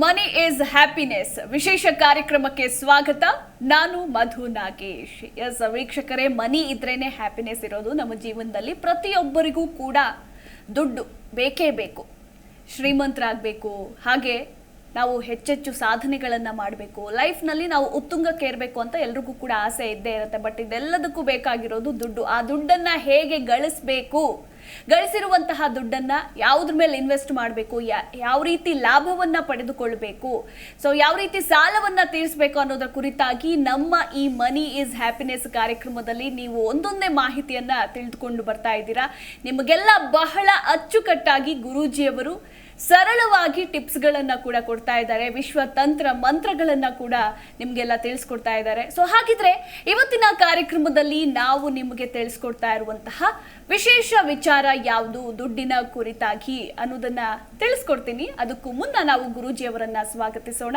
Money is happiness. ವಿಶೇಷ ಕಾರ್ಯಕ್ರಮಕ್ಕೆ ಸ್ವಾಗತ. ನಾನು ಮಧು ನಾಗೇಶ್. ಎಸ್ ವೀಕ್ಷಕರೇ, ಮನಿ ಇದ್ರೇನೆ ಹ್ಯಾಪಿನೆಸ್ ಇರೋದು ನಮ್ಮ ಜೀವನದಲ್ಲಿ ಪ್ರತಿಯೊಬ್ಬರಿಗೂ ಕೂಡ ದುಡ್ಡು ಬೇಕೇ ಬೇಕು. ಶ್ರೀಮಂತರಾಗಬೇಕು. ಹಾಗೆ ನಾವು ಹೆಚ್ಚೆಚ್ಚು ಸಾಧನೆಗಳನ್ನು ಮಾಡಬೇಕು. ಲೈಫ್ನಲ್ಲಿ ನಾವು ಉತ್ತುಂಗಕ್ಕೆ ಇರಬೇಕು ಅಂತ ಎಲ್ರಿಗೂ ಕೂಡ ಆಸೆ ಇದ್ದೇ ಇರುತ್ತೆ. ಬಟ್ ಇದೆಲ್ಲದಕ್ಕೂ ಬೇಕಾಗಿರೋದು ದುಡ್ಡು. ಆ ದುಡ್ಡನ್ನು ಹೇಗೆ ಗಳಿಸ್ಬೇಕು? ಗಳಿಸಿರುವಂತಹ ದುಡ್ಡನ್ನ ಯಾವ್ದ್ರ ಮೇಲೆ ಇನ್ವೆಸ್ಟ್ ಮಾಡಬೇಕು ಯಾವ ರೀತಿ ಲಾಭವನ್ನ ಪಡೆದುಕೊಳ್ಬೇಕು ಸೊ ಯಾವ ರೀತಿ ಸಾಲವನ್ನ ತೀರಿಸಬೇಕು ಅನ್ನೋದರ ಕುರಿತಾಗಿ ನಮ್ಮ ಈ ಮನಿ ಈಸ್ ಹ್ಯಾಪಿನೆಸ್ ಕಾರ್ಯಕ್ರಮದಲ್ಲಿ ನೀವು ಒಂದೊಂದೇ ಮಾಹಿತಿಯನ್ನ ತಿಳಿದುಕೊಂಡು ಬರ್ತಾ ಇದ್ದೀರಾ. ನಿಮಗೆಲ್ಲ ಬಹಳ ಅಚ್ಚುಕಟ್ಟಾಗಿ ಗುರೂಜಿಯವರು ಸರಳವಾಗಿ ಟಿಪ್ಸ್ಗಳನ್ನ ಕೂಡ ಕೊಡ್ತಾ ಇದ್ದಾರೆ. ವಿಶ್ವ ತಂತ್ರ ಮಂತ್ರಗಳನ್ನ ಕೂಡ ನಿಮ್ಗೆಲ್ಲ ತಿಳಿಸ್ಕೊಡ್ತಾ ಇದ್ದಾರೆ. ಸೊ ಹಾಗಿದ್ರೆ ಇವತ್ತಿನ ಕಾರ್ಯಕ್ರಮದಲ್ಲಿ ನಾವು ನಿಮಗೆ ತಿಳಿಸ್ಕೊಡ್ತಾ ಇರುವಂತಹ ವಿಶೇಷ ವಿಚಾರ ಯಾವುದು? ದುಡ್ಡಿನ ಕುರಿತಾಗಿ ಅನ್ನೋದನ್ನ ತಿಳಿಸ್ಕೊಡ್ತೀನಿ. ಅದಕ್ಕೂ ಮುನ್ನ ನಾವು ಗುರೂಜಿಯವರನ್ನ ಸ್ವಾಗತಿಸೋಣ.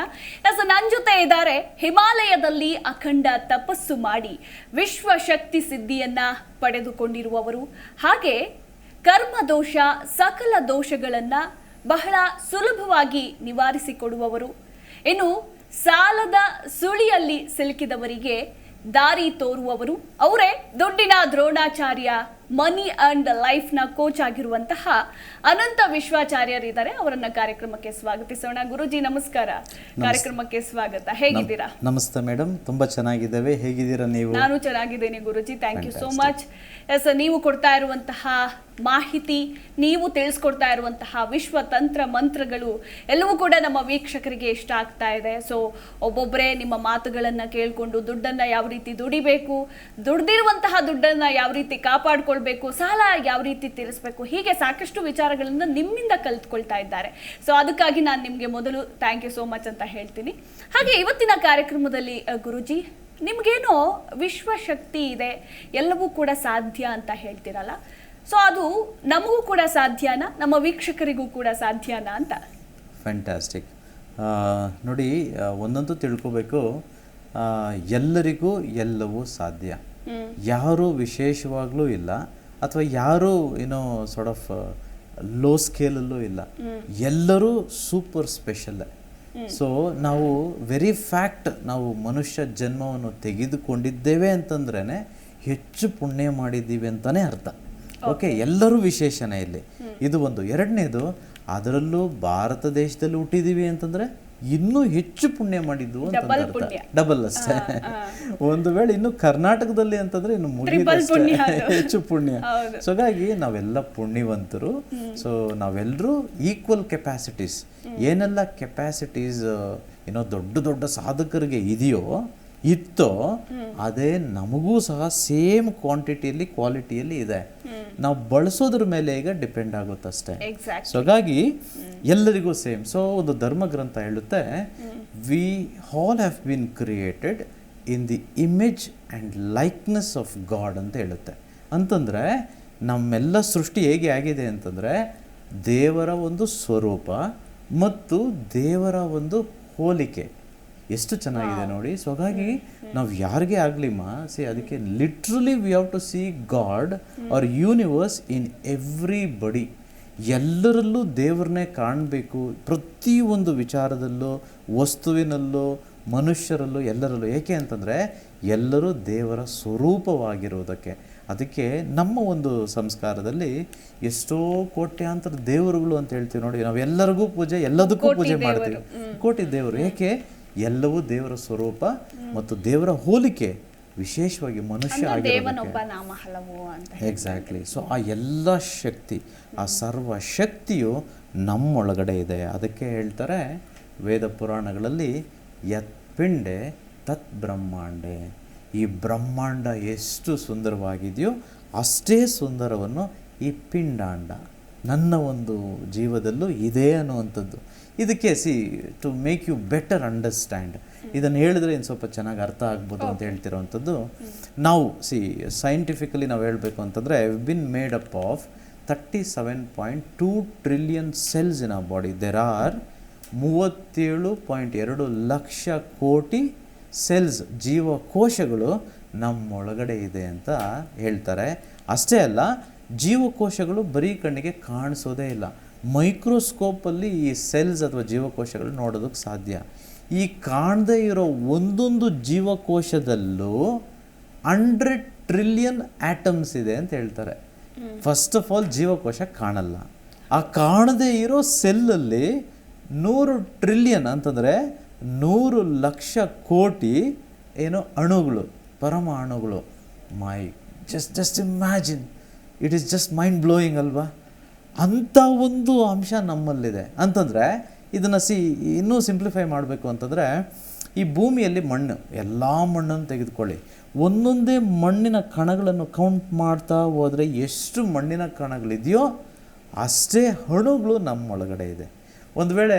ಸೊ ನನ್ನ ಜೊತೆ ಇದ್ದಾರೆ, ಹಿಮಾಲಯದಲ್ಲಿ ಅಖಂಡ ತಪಸ್ಸು ಮಾಡಿ ವಿಶ್ವ ಶಕ್ತಿ ಸಿದ್ಧಿಯನ್ನ ಪಡೆದುಕೊಂಡಿರುವವರು. ಹಾಗೆ ಕರ್ಮ ದೋಷ ಸಕಲ ದೋಷಗಳನ್ನ ಬಹಳ ಸುಲಭವಾಗಿ ನಿವಾರಿಸಿಕೊಡುವವರು. ಇನ್ನು ಸಾಲದ ಸುಳಿಯಲ್ಲಿ ಸಿಲುಕಿದವರಿಗೆ ದಾರಿ ತೋರುವವರು. ಅವರೇ ದುಡ್ಡಿನ ದ್ರೋಣಾಚಾರ್ಯ ಮನಿ ಅಂಡ್ ಲೈಫ್ನ ಕೋಚ್ ಆಗಿರುವಂತಹ ಅನಂತ ವಿಶ್ವಾಚಾರ್ಯರಿದ್ದಾರೆ. ಅವರನ್ನ ಕಾರ್ಯಕ್ರಮಕ್ಕೆ ಸ್ವಾಗತಿಸೋಣ. ಗುರುಜಿ ನಮಸ್ಕಾರ. ಕಾರ್ಯಕ್ರಮಕ್ಕೆ ಸ್ವಾಗತ. ಹೇಗಿದ್ದೀರಾ? ನಮಸ್ತೆ ಮೇಡಮ್ ತುಂಬಾ ಚೆನ್ನಾಗಿದ್ದೇವೆ. ಹೇಗಿದ್ದೀರಾ ನೀವು? ನಾನು ಚೆನ್ನಾಗಿದ್ದೇನೆ ಗುರುಜಿ. Thank you so much yes ನೀವು ಕೊಡ್ತಾ ಇರುವಂತಹ ಮಾಹಿತಿ ನೀವು ತಿಳಿಸ್ಕೊಡ್ತಾ ಇರುವಂತಹ ವಿಶ್ವ ತಂತ್ರ ಮಂತ್ರಗಳು ಎಲ್ಲವೂ ಕೂಡ ನಮ್ಮ ವೀಕ್ಷಕರಿಗೆ ಇಷ್ಟ ಆಗ್ತಾ ಇದೆ. ಸೊ ಒಬ್ಬೊಬ್ಬರೇ ನಿಮ್ಮ ಮಾತುಗಳನ್ನು ಕೇಳಿಕೊಂಡು ದುಡ್ಡನ್ನು ಯಾವ ರೀತಿ ದುಡಿಬೇಕು ದುಡ್ದಿರುವಂತಹ ದುಡ್ಡನ್ನು ಯಾವ ರೀತಿ ಕಾಪಾಡ್ಕೊಳ್ಬೇಕು ಸಾಲ ಯಾವ ರೀತಿ ತೀರಿಸಬೇಕು, ಹೀಗೆ ಸಾಕಷ್ಟು ವಿಚಾರಗಳನ್ನು ನಿಮ್ಮಿಂದ ಕಲ್ತ್ಕೊಳ್ತಾ ಇದ್ದಾರೆ. ಸೊ ಅದಕ್ಕಾಗಿ ನಾನು ನಿಮಗೆ ಮೊದಲು ಥ್ಯಾಂಕ್ ಯು ಸೋ ಮಚ್ ಅಂತ ಹೇಳ್ತೀನಿ. ಹಾಗೆ ಇವತ್ತಿನ ಕಾರ್ಯಕ್ರಮದಲ್ಲಿ ಗುರುಜಿ, ನಿಮ್ಗೇನೋ ವಿಶ್ವಶಕ್ತಿ ಇದೆ, ಎಲ್ಲವೂ ಕೂಡ ಸಾಧ್ಯ ಅಂತ ಹೇಳ್ತೀರಲ್ಲ? ಸೊ ಅದು ನಮಗೂ ಕೂಡ ಸಾಧ್ಯನಾ, ನಮ್ಮ ವೀಕ್ಷಕರಿಗೂ ಕೂಡ ಸಾಧ್ಯನಾ ಅಂತ? ಫ್ಯಾಂಟಾಸ್ಟಿಕ್ ನೋಡಿ ಒಂದಂತೂ ತಿಳ್ಕೋಬೇಕು. ಎಲ್ಲರಿಗೂ ಎಲ್ಲವೂ ಸಾಧ್ಯ. ಯಾರೂ ವಿಶೇಷವಾಗ್ಲೂ ಇಲ್ಲ. ಅಥವಾ ಯಾರೂ ಏನೋ ಸಾರ್ಟ್ ಆಫ್ ಲೋ ಸ್ಕೇಲಲ್ಲೂ ಇಲ್ಲ. ಎಲ್ಲರೂ ಸೂಪರ್ ಸ್ಪೆಷಲ್ ಸೊ ನಾವು ವೆರಿ ಫ್ಯಾಕ್ಟ್ ನಾವು ಮನುಷ್ಯ ಜನ್ಮವನ್ನು ತೆಗೆದುಕೊಂಡಿದ್ದೇವೆ ಅಂತಂದ್ರೇ ಹೆಚ್ಚು ಪುಣ್ಯ ಮಾಡಿದ್ದೀವಿ ಅಂತಾನೆ ಅರ್ಥ. ಓಕೆ ಎಲ್ಲರೂ ವಿಶೇಷನೇ ಇಲ್ಲಿ. ಇದು ಒಂದು. ಎರಡನೇದು ಅದರಲ್ಲೂ ಭಾರತ ದೇಶದಲ್ಲಿ ಹುಟ್ಟಿದ್ದೀವಿ ಅಂತಂದ್ರೆ ಇನ್ನೂ ಹೆಚ್ಚು ಪುಣ್ಯ ಮಾಡಿದ್ದು ಅಂತ. ಡಬಲ್ ಅಷ್ಟೇ. ಒಂದು ವೇಳೆ ಇನ್ನು ಕರ್ನಾಟಕದಲ್ಲಿ ಅಂತಂದ್ರೆ ಇನ್ನು ಮುಗಿದಷ್ಟೇ. ಹೆಚ್ಚು ಪುಣ್ಯ. ಸೊ ಹಾಗಾಗಿ ನಾವೆಲ್ಲ ಪುಣ್ಯವಂತರು. ಸೊ ನಾವೆಲ್ಲರೂ ಈಕ್ವಲ್ ಕೆಪಾಸಿಟೀಸ್ ಏನೆಲ್ಲ ಕೆಪಾಸಿಟೀಸ್ ಏನೋ ದೊಡ್ಡ ದೊಡ್ಡ ಸಾಧಕರಿಗೆ ಇದೆಯೋ ಇತ್ತೋ ಅದೇ ನಮಗೂ ಸಹ ಸೇಮ್ ಕ್ವಾಂಟಿಟಿಯಲ್ಲಿ ಕ್ವಾಲಿಟಿಯಲ್ಲಿ ಇದೆ. ನಾವು ಬಳಸೋದ್ರ ಮೇಲೆ ಈಗ ಡಿಪೆಂಡ್ ಆಗುತ್ತೆ ಅಷ್ಟೇ ಸೊ ಹಾಗಾಗಿ ಎಲ್ಲರಿಗೂ ಸೇಮ್. ಸೊ ಒಂದು ಧರ್ಮ ಗ್ರಂಥ ಹೇಳುತ್ತೆ we all have been created in the image and likeness of God ಅಂತ ಹೇಳುತ್ತೆ. ಅಂತಂದರೆ ನಮ್ಮೆಲ್ಲ ಸೃಷ್ಟಿ ಹೇಗೆ ಆಗಿದೆ ಅಂತಂದರೆ ದೇವರ ಒಂದು ಸ್ವರೂಪ ಮತ್ತು ದೇವರ ಒಂದು ಹೋಲಿಕೆ. ಎಷ್ಟು ಚೆನ್ನಾಗಿದೆ ನೋಡಿ. ಸೊ ಹಾಗಾಗಿ ನಾವು ಯಾರಿಗೇ ಆಗಲಿಮ್ಮ ಸಿ ಅದಕ್ಕೆ literally we have to see God or universe in everybody ಎಲ್ಲರಲ್ಲೂ ದೇವ್ರನ್ನೇ ಕಾಣಬೇಕು. ಪ್ರತಿಯೊಂದು ವಿಚಾರದಲ್ಲೂ ವಸ್ತುವಿನಲ್ಲೂ ಮನುಷ್ಯರಲ್ಲೂ ಎಲ್ಲರಲ್ಲೂ. ಏಕೆ ಅಂತಂದರೆ ಎಲ್ಲರೂ ದೇವರ ಸ್ವರೂಪವಾಗಿರುವುದಕ್ಕೆ ಅದಕ್ಕೆ ನಮ್ಮ ಒಂದು ಸಂಸ್ಕಾರದಲ್ಲಿ ಎಷ್ಟೋ ಕೋಟ್ಯಾಂತರ ದೇವರುಗಳು ಅಂತ ಹೇಳ್ತೀವಿ ನೋಡಿ. ನಾವು ಎಲ್ಲರಿಗೂ ಪೂಜೆ ಎಲ್ಲದಕ್ಕೂ ಪೂಜೆ ಮಾಡ್ತೀವಿ. ಕೋಟಿ ದೇವರು. ಏಕೆ? ಎಲ್ಲವೂ ದೇವರ ಸ್ವರೂಪ ಮತ್ತು ದೇವರ ಹೋಲಿಕೆ ವಿಶೇಷವಾಗಿ ಮನುಷ್ಯ ಆಗಿರೋದಕ್ಕೆ. ಎಕ್ಸಾಕ್ಟ್ಲಿ ಸೊ ಆ ಎಲ್ಲ ಶಕ್ತಿ ಆ ಸರ್ವ ಶಕ್ತಿಯು ನಮ್ಮೊಳಗಡೆ ಇದೆ. ಅದಕ್ಕೆ ಹೇಳ್ತಾರೆ ವೇದ ಪುರಾಣಗಳಲ್ಲಿ ಯತ್ ಪಿಂಡೆ ತತ್ ಬ್ರಹ್ಮಾಂಡೆ. ಈ ಬ್ರಹ್ಮಾಂಡ ಎಷ್ಟು ಸುಂದರವಾಗಿದೆಯೋ ಅಷ್ಟೇ ಸುಂದರವನ್ನು ಈ ಪಿಂಡಾಂಡ. ನನ್ನ ಒಂದು ಜೀವದಲ್ಲೂ ಇದೆ ಅನ್ನುವಂಥದ್ದು. ಇದಕ್ಕೆ see to make you better understand ಇದನ್ನು ಹೇಳಿದ್ರೆ ಇನ್ನು ಸ್ವಲ್ಪ ಚೆನ್ನಾಗಿ ಅರ್ಥ ಆಗ್ಬೋದು ಅಂತ ಹೇಳ್ತಿರೋವಂಥದ್ದು. ನಾವು ಸಿ ಸೈಂಟಿಫಿಕಲಿ ನಾವು ಹೇಳಬೇಕು ಅಂತಂದರೆ been made up of thirty seven point two trillion cells in a body there are ಮೂವತ್ತೇಳು ಪಾಯಿಂಟ್ ಎರಡು ಲಕ್ಷ ಕೋಟಿ ಸೆಲ್ಸ್ ಜೀವಕೋಶಗಳು ನಮ್ಮೊಳಗಡೆ ಇದೆ ಅಂತ ಹೇಳ್ತಾರೆ. ಅಷ್ಟೇ ಅಲ್ಲ ಜೀವಕೋಶಗಳು ಬರೀ ಕಣ್ಣಿಗೆ ಕಾಣಿಸೋದೇ ಇಲ್ಲ. ಮೈಕ್ರೋಸ್ಕೋಪಲ್ಲಿ ಈ ಸೆಲ್ಸ್ ಅಥವಾ ಜೀವಕೋಶಗಳು ನೋಡೋದಕ್ಕೆ ಸಾಧ್ಯ. ಈ ಕಾಣದೇ ಇರೋ ಒಂದೊಂದು ಜೀವಕೋಶದಲ್ಲೂ ಹಂಡ್ರೆಡ್ ಟ್ರಿಲಿಯನ್ ಆಟಮ್ಸ್ ಇದೆ ಅಂತ ಹೇಳ್ತಾರೆ. ಫಸ್ಟ್ ಆಫ್ ಆಲ್ ಜೀವಕೋಶ ಕಾಣಲ್ಲ. ಆ ಕಾಣದೇ ಇರೋ ಸೆಲ್ಲಲ್ಲಿ ನೂರು ಟ್ರಿಲಿಯನ್ ಅಂತಂದರೆ ನೂರು ಲಕ್ಷ ಕೋಟಿ ಏನೋ ಅಣುಗಳು ಪರಮಾಣುಗಳು. My just just imagine it is just mind blowing ಅಲ್ವಾ? ಅಂಥ ಒಂದು ಅಂಶ ನಮ್ಮಲ್ಲಿದೆ. ಅಂತಂದರೆ ಇದನ್ನು ಸಿ ಇನ್ನೂ ಸಿಂಪ್ಲಿಫೈ ಮಾಡಬೇಕು ಅಂತಂದರೆ ಈ ಭೂಮಿಯಲ್ಲಿ ಮಣ್ಣು ಎಲ್ಲ ಮಣ್ಣನ್ನು ತೆಗೆದುಕೊಳ್ಳಿ. ಒಂದೊಂದೇ ಮಣ್ಣಿನ ಕಣಗಳನ್ನು ಕೌಂಟ್ ಮಾಡ್ತಾ ಹೋದರೆ ಎಷ್ಟು ಮಣ್ಣಿನ ಕಣಗಳಿದೆಯೋ ಅಷ್ಟೇ ಅಣುಗಳು ನಮ್ಮೊಳಗಡೆ ಇದೆ. ಒಂದು ವೇಳೆ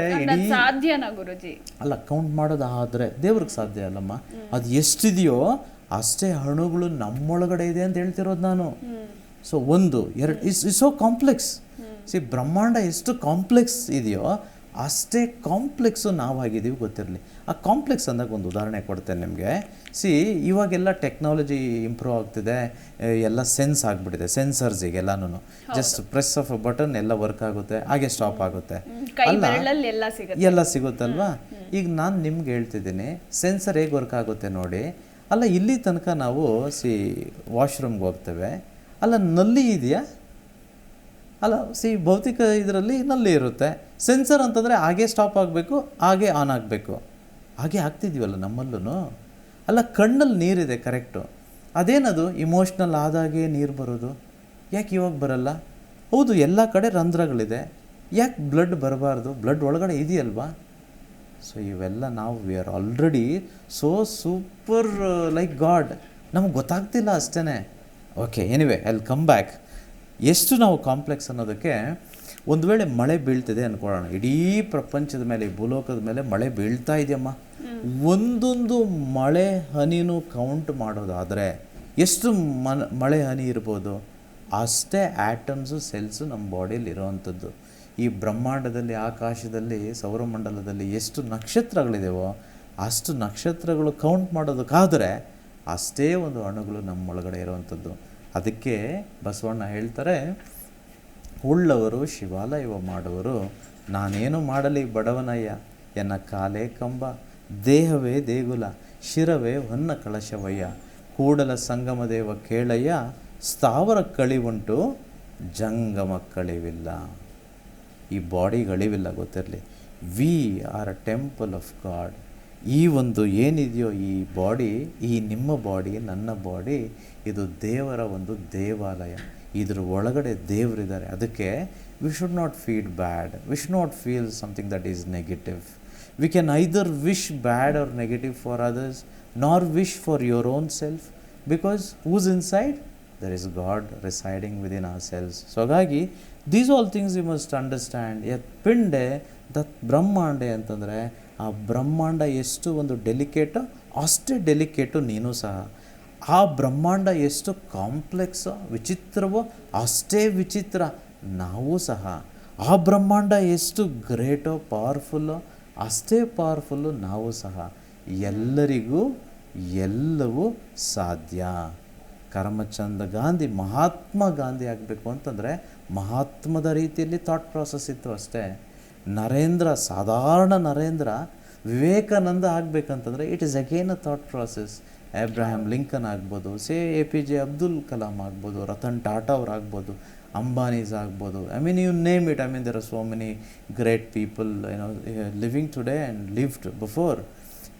ಸಾಧ್ಯನಾ ಗುರುಜಿ? ಅಲ್ಲ ಕೌಂಟ್ ಮಾಡೋದಾದರೆ ದೇವ್ರಿಗೆ ಸಾಧ್ಯ ಅಲ್ಲಮ್ಮ. ಅದು ಎಷ್ಟಿದೆಯೋ ಅಷ್ಟೇ ಅಣುಗಳು ನಮ್ಮೊಳಗಡೆ ಇದೆ ಅಂತ ಹೇಳ್ತಿರೋದು ನಾನು. ಸೊ ಒಂದು ಎರಡು is is so complex see ಬ್ರಹ್ಮಾಂಡ ಎಷ್ಟು ಕಾಂಪ್ಲೆಕ್ಸ್ ಇದೆಯೋ ಅಷ್ಟೇ ಕಾಂಪ್ಲೆಕ್ಸು ನಾವಾಗಿದ್ದೀವಿ ಗೊತ್ತಿರಲಿ. ಆ ಕಾಂಪ್ಲೆಕ್ಸ್ ಅಂದಾಗ ಒಂದು ಉದಾಹರಣೆ ಕೊಡ್ತೇನೆ ನಿಮಗೆ. ಸಿ ಇವಾಗೆಲ್ಲ ಟೆಕ್ನಾಲಜಿ ಇಂಪ್ರೂವ್ ಆಗ್ತಿದೆ ಎಲ್ಲ ಸೆನ್ಸ್ ಆಗಿಬಿಟ್ಟಿದೆ ಸೆನ್ಸರ್ಸ್ ಈಗ ಎಲ್ಲನೂ just press of a button ಎಲ್ಲ ವರ್ಕ್ ಆಗುತ್ತೆ ಹಾಗೆ ಸ್ಟಾಪ್ ಆಗುತ್ತೆ. ಅಲ್ಲ ಎಲ್ಲ ಸಿಗುತ್ತಲ್ವಾ? ಈಗ ನಾನು ನಿಮ್ಗೆ ಹೇಳ್ತಿದ್ದೀನಿ ಸೆನ್ಸರ್ ಹೇಗೆ ವರ್ಕ್ ಆಗುತ್ತೆ ನೋಡಿ. ಅಲ್ಲ ಇಲ್ಲಿ ತನಕ ನಾವು ಸಿ ವಾಶ್ರೂಮ್ಗೆ ಹೋಗ್ತೇವೆ. ಅಲ್ಲ, ನಲ್ಲಿ ಇದೆಯಾ? ಅಲ್ಲ ಸಿ ಭೌತಿಕ ಇದರಲ್ಲಿ ನಲ್ಲಿ ಇರುತ್ತೆ. ಸೆನ್ಸರ್ ಅಂತಂದರೆ ಹಾಗೆ ಸ್ಟಾಪ್ ಆಗಬೇಕು, ಹಾಗೆ ಆನ್ ಆಗಬೇಕು. ಹಾಗೆ ಆಗ್ತಿದ್ವಲ್ಲ ನಮ್ಮಲ್ಲೂ ಅಲ್ಲ, ಕಣ್ಣಲ್ಲಿ ನೀರಿದೆ ಕರೆಕ್ಟು ಅದೇನದು? ಇಮೋಷ್ನಲ್ ಆದಾಗೆ ನೀರು ಬರೋದು? ಯಾಕೆ ಇವಾಗ ಬರಲ್ಲ? ಹೌದು, ಎಲ್ಲ ಕಡೆ ರಂಧ್ರಗಳಿದೆ. ಯಾಕೆ ಬ್ಲಡ್ ಬರಬಾರ್ದು? ಬ್ಲಡ್ ಒಳಗಡೆ ಇದೆಯಲ್ವಾ? ಸೊ ಇವೆಲ್ಲ ನಾವು we are already so super like God ನಮ್ಗೆ ಗೊತ್ತಾಗ್ತಿಲ್ಲ ಅಷ್ಟೇ okay anyway I'll come back ಎಷ್ಟು ನಾವು ಕಾಂಪ್ಲೆಕ್ಸ್ ಅನ್ನೋದಕ್ಕೆ ಒಂದು ವೇಳೆ ಮಳೆ ಬೀಳ್ತಿದೆ ಅಂದ್ಕೊಳ್ಳೋಣ ಇಡೀ ಪ್ರಪಂಚದ ಮೇಲೆ ಭೂಲೋಕದ ಮೇಲೆ ಮಳೆ ಬೀಳ್ತಾ ಇದೆಯಮ್ಮ. ಒಂದೊಂದು ಮಳೆ ಹನಿನೂ ಕೌಂಟ್ ಮಾಡೋದಾದರೆ ಎಷ್ಟು ಮನ ಮಳೆ ಹನಿ ಇರ್ಬೋದು? ಅಷ್ಟೇ ಆ್ಯಟಮ್ಸು ಸೆಲ್ಸು ನಮ್ಮ ಬಾಡಿಯಲ್ಲಿ ಇರೋವಂಥದ್ದು. ಈ ಬ್ರಹ್ಮಾಂಡದಲ್ಲಿ ಆಕಾಶದಲ್ಲಿ ಸೌರಮಂಡಲದಲ್ಲಿ ಎಷ್ಟು ನಕ್ಷತ್ರಗಳಿದೆಯೋ ಅಷ್ಟು ನಕ್ಷತ್ರಗಳು ಕೌಂಟ್ ಮಾಡೋದಕ್ಕಾದರೆ ಅಷ್ಟೇ ಒಂದು ಅಣುಗಳು ನಮ್ಮೊಳಗಡೆ ಇರುವಂಥದ್ದು. ಅದಕ್ಕೆ ಬಸವಣ್ಣ ಹೇಳ್ತಾರೆ, ಉಳ್ಳವರು ಶಿವಾಲಯವ ಮಾಡುವರು, ನಾನೇನು ಮಾಡಲಿ ಬಡವನಯ್ಯ, ಎನ್ನ ಕಾಲೇ ಕಂಬ, ದೇಹವೇ ದೇಗುಲ, ಶಿರವೇ ಹೊನ್ನ ಕಳಶವಯ್ಯ, ಕೂಡಲ ಸಂಗಮದೇವ ಕೇಳಯ್ಯ, ಸ್ಥಾವರ ಕಳಿವುಂಟು ಜಂಗಮ ಕಳಿವಿಲ್ಲ. ಈ ಬಾಡಿಗಳಿವಿಲ್ಲ ಗೊತ್ತಿರಲಿ. We are a temple of God ಈ ಒಂದು ಏನಿದೆಯೋ ಈ ಬಾಡಿ, ಈ ನಿಮ್ಮ ಬಾಡಿ, ನನ್ನ ಬಾಡಿ, ಇದು ದೇವರ ಒಂದು ದೇವಾಲಯ. ಇದ್ರ ಒಳಗಡೆ ದೇವರಿದ್ದಾರೆ. ಅದಕ್ಕೆ we should not feel bad we should not feel something that is negative we can either wish bad or negative for others nor wish for your own self because who's inside there is God residing within our cells so ಹಾಗಾಗಿ these all things you must understand ಎತ್ ಪಿಂಡೆ ದತ್ ಬ್ರಹ್ಮಾಂಡೆ ಅಂತಂದರೆ ಆ ಬ್ರಹ್ಮಾಂಡ ಎಷ್ಟು ಒಂದು delicate ಅಷ್ಟೇ delicate ನೀನು ಸಹ. ಆ ಬ್ರಹ್ಮಾಂಡ ಎಷ್ಟು ಕಾಂಪ್ಲೆಕ್ಸೋ ವಿಚಿತ್ರವೋ ಅಷ್ಟೇ ವಿಚಿತ್ರ ನಾವು ಸಹ. ಆ ಬ್ರಹ್ಮಾಂಡ ಎಷ್ಟು ಗ್ರೇಟೋ ಪವರ್ಫುಲ್ಲೋ ಅಷ್ಟೇ ಪವರ್ಫುಲ್ಲು ನಾವು ಸಹ. ಎಲ್ಲರಿಗೂ ಎಲ್ಲವೂ ಸಾಧ್ಯ. ಕರಮಚಂದ ಗಾಂಧಿ, ಮಹಾತ್ಮ ಗಾಂಧಿ ಆಗಬೇಕು ಅಂತಂದರೆ ಮಹಾತ್ಮದ ರೀತಿಯಲ್ಲಿ ಥಾಟ್ ಪ್ರಾಸೆಸ್ ಇತ್ತು ಅಷ್ಟೇ. ನರೇಂದ್ರ ಸಾಧಾರಣ Narendra Vivekananda ಆಗಬೇಕಂತಂದರೆ it is again a thought process Abraham Lincoln ಆಗ್ಬೋದು say A P J Abdul Kalam ಆಗ್ಬೋದು ರತನ್ ಟಾಟಾ ಅವ್ರು ಆಗ್ಬೋದು ಅಂಬಾನೀಸ್ ಆಗ್ಬೋದು. I mean you name it I mean there are so many great people you know living today and lived before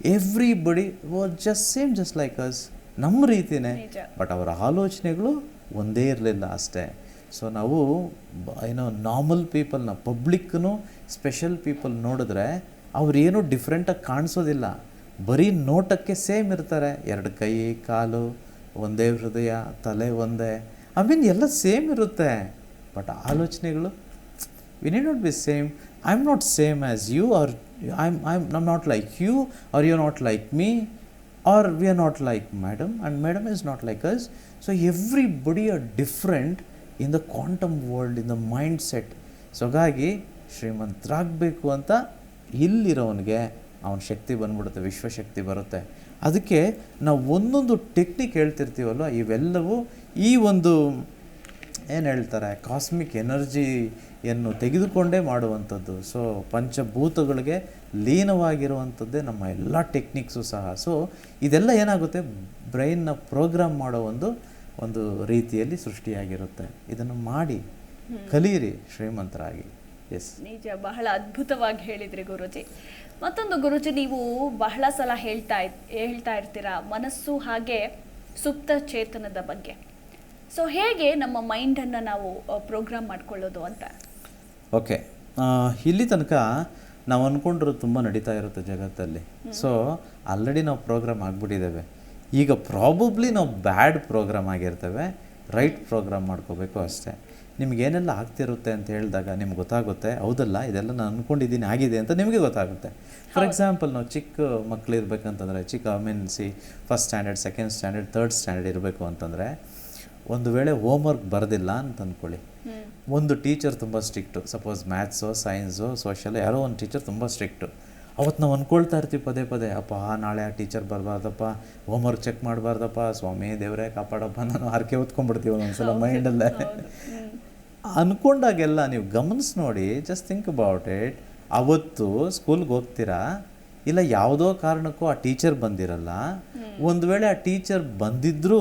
everybody was just same just like us ನಮ್ಮ ರೀತಿಯೇ but ಅವರ ಆಲೋಚನೆಗಳು ಒಂದೇ ಇರಲಿಲ್ಲ ಅಷ್ಟೇ. ಸೊ ನಾವು ಏನೋ ನಾರ್ಮಲ್ ಪೀಪಲ್ನ ಪಬ್ಲಿಕ್ನು ಸ್ಪೆಷಲ್ ಪೀಪಲ್ ನೋಡಿದ್ರೆ ಅವರೇನು ಡಿಫ್ರೆಂಟಾಗಿ ಕಾಣಿಸೋದಿಲ್ಲ. ಬರೀ ನೋಟಕ್ಕೆ ಸೇಮ್ ಇರ್ತಾರೆ. ಎರಡು ಕೈ, ಕಾಲು, ಒಂದೇ ಹೃದಯ, ತಲೆ ಒಂದೇ. ಐ ಮೀನ್ ಎಲ್ಲ ಸೇಮ್ ಇರುತ್ತೆ. ಬಟ್ ಆಲೋಚನೆಗಳು we need not be same I am not same as you are I am I am not like you are you not like me are we are not like madam and madam is not like us so us. Body are are different the quantum world, in the mindset. So ಹಾಗಾಗಿ ಶ್ರೀಮಂತರಾಗಬೇಕು ಅಂತ ಇಲ್ಲಿರೋನಿಗೆ ಅವನ ಶಕ್ತಿ ಬಂದ್ಬಿಡುತ್ತೆ, ವಿಶ್ವಶಕ್ತಿ ಬರುತ್ತೆ. ಅದಕ್ಕೆ ನಾವು ಒಂದೊಂದು technique ಹೇಳ್ತಿರ್ತೀವಲ್ವ, ಇವೆಲ್ಲವೂ ಈ ಒಂದು, ಏನು ಹೇಳ್ತಾರೆ ಕಾಸ್ಮಿಕ್ ಎನರ್ಜಿಯನ್ನು ತೆಗೆದುಕೊಂಡೇ ಮಾಡುವಂಥದ್ದು. ಸೊ ಪಂಚಭೂತಗಳಿಗೆ ಲೀನವಾಗಿರುವಂಥದ್ದೇ ನಮ್ಮ ಎಲ್ಲ ಟೆಕ್ನಿಕ್ಸು ಸಹ. ಸೊ ಇದೆಲ್ಲ ಏನಾಗುತ್ತೆ, ಬ್ರೈನ್ನ ಪ್ರೋಗ್ರಾಮ್ ಮಾಡೋ ಒಂದು ಒಂದು ರೀತಿಯಲ್ಲಿ ಸೃಷ್ಟಿಯಾಗಿರುತ್ತೆ. ಇದನ್ನು ಮಾಡಿ ಕಲಿಯಿರಿ ಶ್ರೀಮಂತರಾಗಿ. ಎಸ್ ನಿಜ ಬಹಳ ಅದ್ಭುತವಾಗಿ ಹೇಳಿದ್ರಿ ಗುರುಜಿ. ಮತ್ತೊಂದು ಗುರುಜಿ ನೀವು ಬಹಳ ಸಲ ಹೇಳ್ತಾ ಹೇಳ್ತಾ ಇರ್ತೀರಾ ಮನಸ್ಸು ಹಾಗೆ ಸುಪ್ತ ಚೇತನದ ಬಗ್ಗೆ. ಸೊ ಹೇಗೆ ನಮ್ಮ ಮೈಂಡನ್ನು ನಾವು ಪ್ರೋಗ್ರಾಮ್ ಮಾಡ್ಕೊಳ್ಳೋದು ಅಂತ? ಓಕೆ. ಇಲ್ಲಿ ತನಕ ನಾವು ಅಂದ್ಕೊಂಡ್ರೂ ತುಂಬ ನಡೀತಾ ಇರುತ್ತೆ ಜಗತ್ತಲ್ಲಿ. ಸೊ ಆಲ್ರೆಡಿ ನಾವು ಪ್ರೋಗ್ರಾಮ್ ಆಗಿಬಿಟ್ಟಿದ್ದೇವೆ. ಈಗ ಪ್ರಾಬಬ್ಲಿ ನಾವು ಬ್ಯಾಡ್ ಪ್ರೋಗ್ರಾಮ್ ಆಗಿರ್ತೇವೆ ರೈಟ್ ಪ್ರೋಗ್ರಾಮ್ ಮಾಡ್ಕೋಬೇಕು ಅಷ್ಟೇ. ನಿಮಗೇನೆಲ್ಲ ಆಗ್ತಿರುತ್ತೆ ಅಂತ ಹೇಳಿದಾಗ ನಿಮ್ಗೆ ಗೊತ್ತಾಗುತ್ತೆ ಹೌದಲ್ಲ ಇದೆಲ್ಲ ನಾನು ಅಂದ್ಕೊಂಡಿದ್ದೀನಿ ಆಗಿದೆ ಅಂತ ನಿಮಗೆ ಗೊತ್ತಾಗುತ್ತೆ. ಫಾರ್ ಎಕ್ಸಾಂಪಲ್ ನಾವು ಚಿಕ್ಕ ಮಕ್ಳು ಇರಬೇಕಂತಂದರೆ ಚಿಕ್ಕ I mean see first standard second standard third standard ಇರಬೇಕು ಅಂತಂದರೆ ಒಂದು ವೇಳೆ ಹೋಮ್ವರ್ಕ್ ಬರೋದಿಲ್ಲ ಅಂತ ಅಂದ್ಕೊಳ್ಳಿ ಒಂದು ಟೀಚರ್ ತುಂಬ strict suppose maths science social ಯಾರೋ ಒಂದು ಟೀಚರ್ ತುಂಬ ಸ್ಟ್ರಿಕ್ಟು ಅವತ್ತು ನಾವು ಅಂದ್ಕೊಳ್ತಾ ಇರ್ತೀವಿ ಪದೇ ಪದೇ ಅಪ್ಪ ನಾಳೆ ಆ ಟೀಚರ್ ಬರಬಾರ್ದಪ್ಪ ಹೋಮ್ವರ್ಕ್ ಚೆಕ್ ಮಾಡಬಾರ್ದಪ್ಪ ಸ್ವಾಮಿ ದೇವರೇ ಕಾಪಾಡಪ್ಪ ನಾನು ಹರಕೆ ಹೊತ್ಕೊಂಡ್ಬಿಡ್ತೀವಿ ಒಂದೊಂದ್ಸಲ ಮೈಂಡಲ್ಲೇ ಅಂದ್ಕೊಂಡಾಗೆಲ್ಲ ನೀವು ಗಮನಿಸಿ ನೋಡಿ ಜಸ್ಟ್ ಥಿಂಕ್ ಅಬೌಟ್ ಇಟ್ ಅವತ್ತು ಸ್ಕೂಲ್ಗೆ ಹೋಗ್ತೀರಾ? ಇಲ್ಲ ಯಾವುದೋ ಕಾರಣಕ್ಕೂ ಆ ಟೀಚರ್ ಬಂದಿರಲ್ಲ? ಒಂದು ವೇಳೆ ಆ ಟೀಚರ್ ಬಂದಿದ್ರು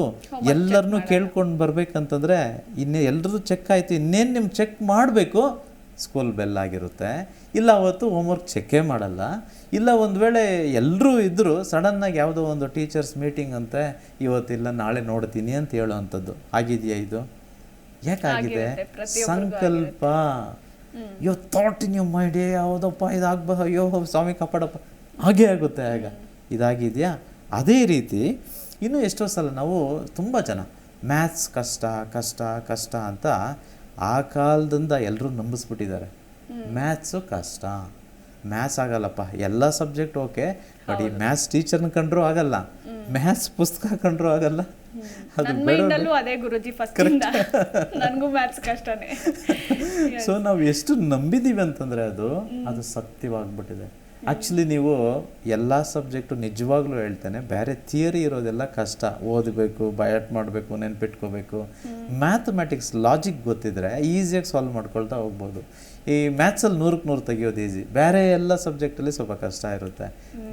ಎಲ್ಲರನ್ನೂ ಕೇಳ್ಕೊಂಡು ಬರ್ಬೇಕಂತಂದ್ರೆ ಇನ್ನೇ ಎಲ್ರದ್ದು ಚೆಕ್ ಆಯಿತು ಇನ್ನೇನು ನಿಮ್ಮ ಚೆಕ್ ಮಾಡಬೇಕು ಸ್ಕೂಲ್ ಬೆಲ್ ಆಗಿರುತ್ತೆ. ಇಲ್ಲ ಅವತ್ತು ಹೋಮ್ವರ್ಕ್ ಚೆಕ್ಕೇ ಮಾಡಲ್ಲ. ಇಲ್ಲ ಒಂದು ವೇಳೆ ಎಲ್ಲರೂ ಇದ್ದರೂ ಸಡನ್ನಾಗಿ ಯಾವುದೋ ಒಂದು ಟೀಚರ್ಸ್ ಮೀಟಿಂಗ್ ಅಂತೆ ಇವತ್ತಿಲ್ಲ ನಾಳೆ ನೋಡ್ತೀನಿ ಅಂತ ಹೇಳುವಂಥದ್ದು. ಆಗಿದೆಯಾ ಇದು? ಯಾಕಾಗಿದೆ ಸಂಕಲ್ಪ. ಯೋ ಥಾಟ್ ಇನ್ ಯೋ ಮೈಂಡ್ ಏ ಯಾವುದಪ್ಪ ಇದಾಗ್ಬ ಅಯ್ಯೋ ಸ್ವಾಮಿ ಕಾಪಾಡಪ್ಪ. ಹಾಗೇ ಆಗುತ್ತೆ ಆಗ. ಇದಾಗಿದೆಯಾ? ಅದೇ ರೀತಿ ಇನ್ನು ಎಷ್ಟೋ ಸಲ ನಾವು ತುಂಬ ಜನ ಮ್ಯಾಥ್ಸ್ ಕಷ್ಟ ಕಷ್ಟ ಕಷ್ಟ ಅಂತ ಆ ಕಾಲದಿಂದ ಎಲ್ಲರೂ ನಂಬಿಸ್ಬಿಟ್ಟಿದ್ದಾರೆ. ಮ್ಯಾಥ್ಸು ಕಷ್ಟ. ಮ್ಯಾಥ್ಸ್ ಆಗಲ್ಲಪ್ಪ. ಎಲ್ಲ ಸಬ್ಜೆಕ್ಟ್ ಓಕೆ ಬಟ್ ಈ ಮ್ಯಾಥ್ಸ್ ಟೀಚರ್ನ ಕಂಡ್ರೂ ಆಗಲ್ಲ. ಮ್ಯಾಥ್ಸ್ ಪುಸ್ತಕ ಕಂಡ್ರೂ ಆಗಲ್ಲ. ಅದು ಅದೇ ಗುರುಜಿ ಫಸ್ಟ್ ನನಗೂ ಮ್ಯಾಥ್ಸ್ ಕಷ್ಟನೇ. ಸೊ ನಾವು ಎಷ್ಟು ನಂಬಿದೀವಿ ಅಂತಂದ್ರೆ ಅದು ಅದು ಸತ್ಯವಾಗ್ಬಿಟ್ಟಿದೆ. ಆಕ್ಚುಲಿ ನೀವು ಎಲ್ಲ ಸಬ್ಜೆಕ್ಟು ನಿಜವಾಗ್ಲೂ ಹೇಳ್ತೇನೆ ಬೇರೆ ಥಿಯರಿ ಇರೋದೆಲ್ಲ ಕಷ್ಟ. ಓದಬೇಕು ಬಯಟ್ ಮಾಡಬೇಕು ನೆನ್ಪಿಟ್ಕೋಬೇಕು. ಮ್ಯಾಥಮೆಟಿಕ್ಸ್ ಲಾಜಿಕ್ ಗೊತ್ತಿದ್ರೆ ಈಸಿಯಾಗಿ ಸಾಲ್ವ್ ಮಾಡ್ಕೊಳ್ತಾ ಹೋಗ್ಬೋದು. ಈ ಮ್ಯಾಥ್ಸಲ್ಲಿ ನೂರಕ್ಕೆ ನೂರು ತೆಗಿಯೋದು ಈಸಿ ಬೇರೆ ಎಲ್ಲ ಸಬ್ಜೆಕ್ಟಲ್ಲಿ ಸ್ವಲ್ಪ ಕಷ್ಟ ಇರುತ್ತೆ.